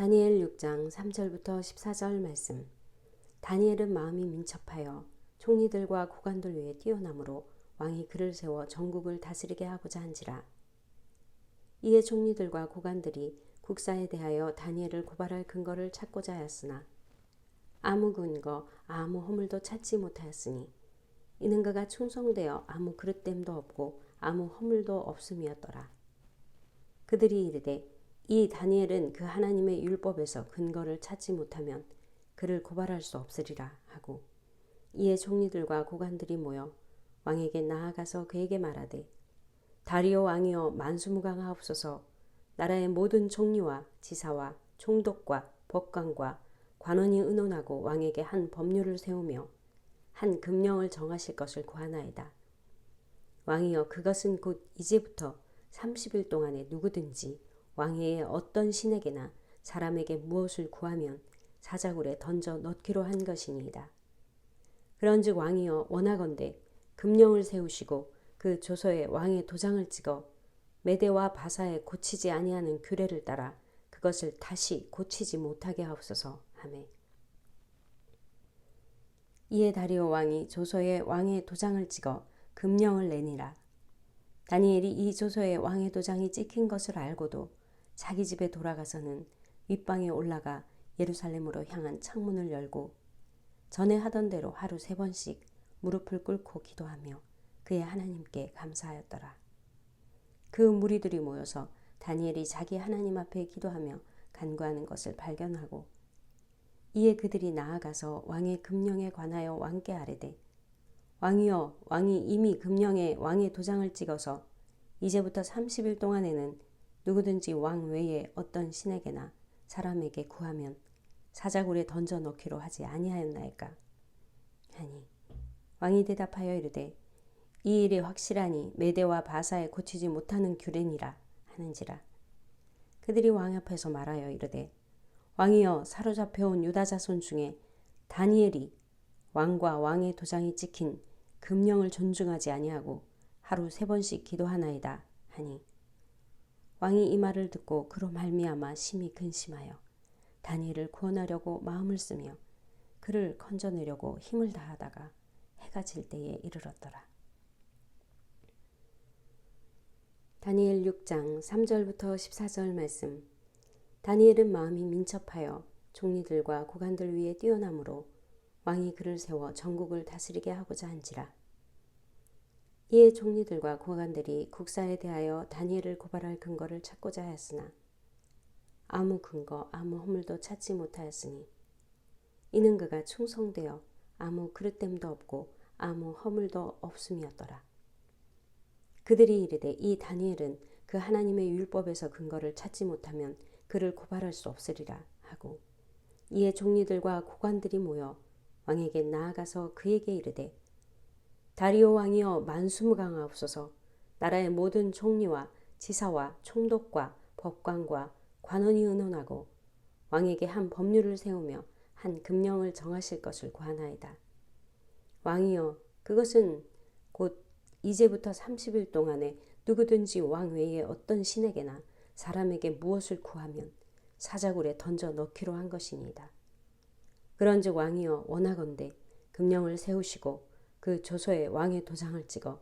다니엘 6장 3절부터 14절 말씀. 다니엘은 마음이 민첩하여 총리들과 고관들 위에 뛰어남으로 왕이 그를 세워 전국을 다스리게 하고자 한지라. 이에 총리들과 고관들이 국사에 대하여 다니엘을 고발할 근거를 찾고자 하였으나 아무 근거, 아무 허물도 찾지 못하였으니 이는 그가 충성되어 아무 그릇됨도 없고 아무 허물도 없음이었더라. 그들이 이르되 이 다니엘은 그 하나님의 율법에서 근거를 찾지 못하면 그를 고발할 수 없으리라 하고 이에 총리들과 고관들이 모여 왕에게 나아가서 그에게 말하되 다리오 왕이여 만수무강하옵소서 나라의 모든 총리와 지사와 총독과 법관과 관원이 의논하고 왕에게 한 법률을 세우며 한 금령을 정하실 것을 구하나이다. 왕이여 그것은 곧 이제부터 30일 동안에 누구든지 왕의 어떤 신에게나 사람에게 무엇을 구하면 사자굴에 던져 넣기로 한 것이니이다. 그런즉 왕이여 원하건대 금령을 세우시고 그 조서에 왕의 도장을 찍어 메대와 바사에 고치지 아니하는 규례를 따라 그것을 다시 고치지 못하게 하옵소서. 하매 이에 다리오 왕이 조서에 왕의 도장을 찍어 금령을 내니라. 다니엘이 이 조서에 왕의 도장이 찍힌 것을 알고도 자기 집에 돌아가서는 윗방에 올라가 예루살렘으로 향한 창문을 열고 전에 하던 대로 하루 세 번씩 무릎을 꿇고 기도하며 그의 하나님께 감사하였더라. 그 무리들이 모여서 다니엘이 자기 하나님 앞에 기도하며 간구하는 것을 발견하고 이에 그들이 나아가서 왕의 금령에 관하여 왕께 아뢰되 왕이여 왕이 이미 금령에 왕의 도장을 찍어서 이제부터 30일 동안에는 누구든지 왕 외에 어떤 신에게나 사람에게 구하면 사자굴에 던져 넣기로 하지 아니하였나이까? 하니 왕이 대답하여 이르되 이 일이 확실하니 메대와 바사에 고치지 못하는 규례니라 하는지라. 그들이 왕 앞에서 말하여 이르되 왕이여 사로잡혀온 유다 자손 중에 다니엘이 왕과 왕의 도장이 찍힌 금령을 존중하지 아니하고 하루 세 번씩 기도하나이다 하니 왕이 이 말을 듣고 그로 말미암아 심히 근심하여 다니엘을 구원하려고 마음을 쓰며 그를 건져내려고 힘을 다하다가 해가 질 때에 이르렀더라. 다니엘 6장 3절부터 14절 말씀. 다니엘은 마음이 민첩하여 총리들과 고관들 위에 뛰어남으로 왕이 그를 세워 전국을 다스리게 하고자 한지라. 이에 총리들과 고관들이 국사에 대하여 다니엘을 고발할 근거를 찾고자 하였으나 아무 근거 아무 허물도 찾지 못하였으니 이는 그가 충성되어 아무 그릇됨도 없고 아무 허물도 없음이었더라. 그들이 이르되 이 다니엘은 그 하나님의 율법에서 근거를 찾지 못하면 그를 고발할 수 없으리라 하고 이에 종리들과 고관들이 모여 왕에게 나아가서 그에게 이르되 다리오 왕이여 만수무강하옵소서 나라의 모든 총리와 지사와 총독과 법관과 관원이 의논하고 왕에게 한 법률을 세우며 한 금령을 정하실 것을 구하나이다. 왕이여 그것은 곧 이제부터 30일 동안에 누구든지 왕 외에 어떤 신에게나 사람에게 무엇을 구하면 사자굴에 던져 넣기로 한 것이니이다. 그런즉 왕이여 원하건대 금령을 세우시고 그 조서에 왕의 도장을 찍어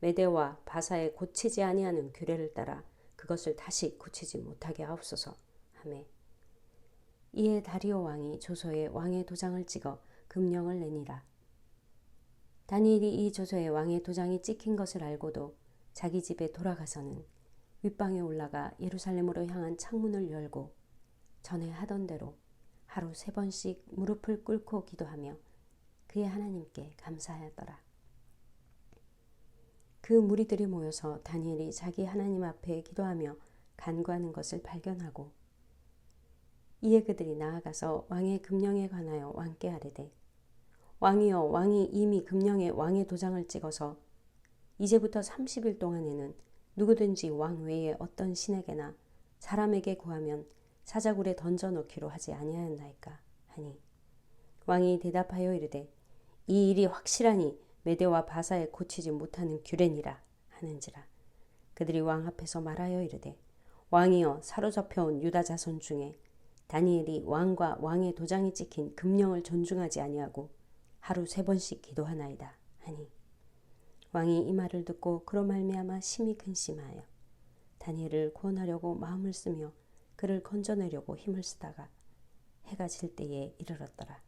메대와 바사에 고치지 아니하는 규례를 따라 그것을 다시 고치지 못하게 하옵소서. 하매 이에 다리오 왕이 조서에 왕의 도장을 찍어 금령을 내니라. 다니엘이 이 조서에 왕의 도장이 찍힌 것을 알고도 자기 집에 돌아가서는 윗방에 올라가 예루살렘으로 향한 창문을 열고 전에 하던 대로 하루 세 번씩 무릎을 꿇고 기도하며 그의 하나님께 감사하였더라. 그 무리들이 모여서 다니엘이 자기 하나님 앞에 기도하며 간구하는 것을 발견하고 이에 그들이 나아가서 왕의 금령에 관하여 왕께 아뢰되 왕이여 왕이 이미 금령에 왕의 도장을 찍어서 이제부터 30일 동안에는 누구든지 왕 외에 어떤 신에게나 사람에게 구하면 사자굴에 던져 넣기로 하지 아니하였나이까 하니 왕이 대답하여 이르되 이 일이 확실하니 메대와 바사에 고치지 못하는 규례니라 하는지라 그들이 왕 앞에서 말하여 이르되 왕이여 사로잡혀온 유다 자손 중에 다니엘이 왕과 왕의 도장이 찍힌 금령을 존중하지 아니하고 하루 세 번씩 기도하나이다 하니 왕이 이 말을 듣고 그로 말미암아 심히 근심하여 다니엘을 구원하려고 마음을 쓰며 그를 건져내려고 힘을 쓰다가 해가 질 때에 이르렀더라.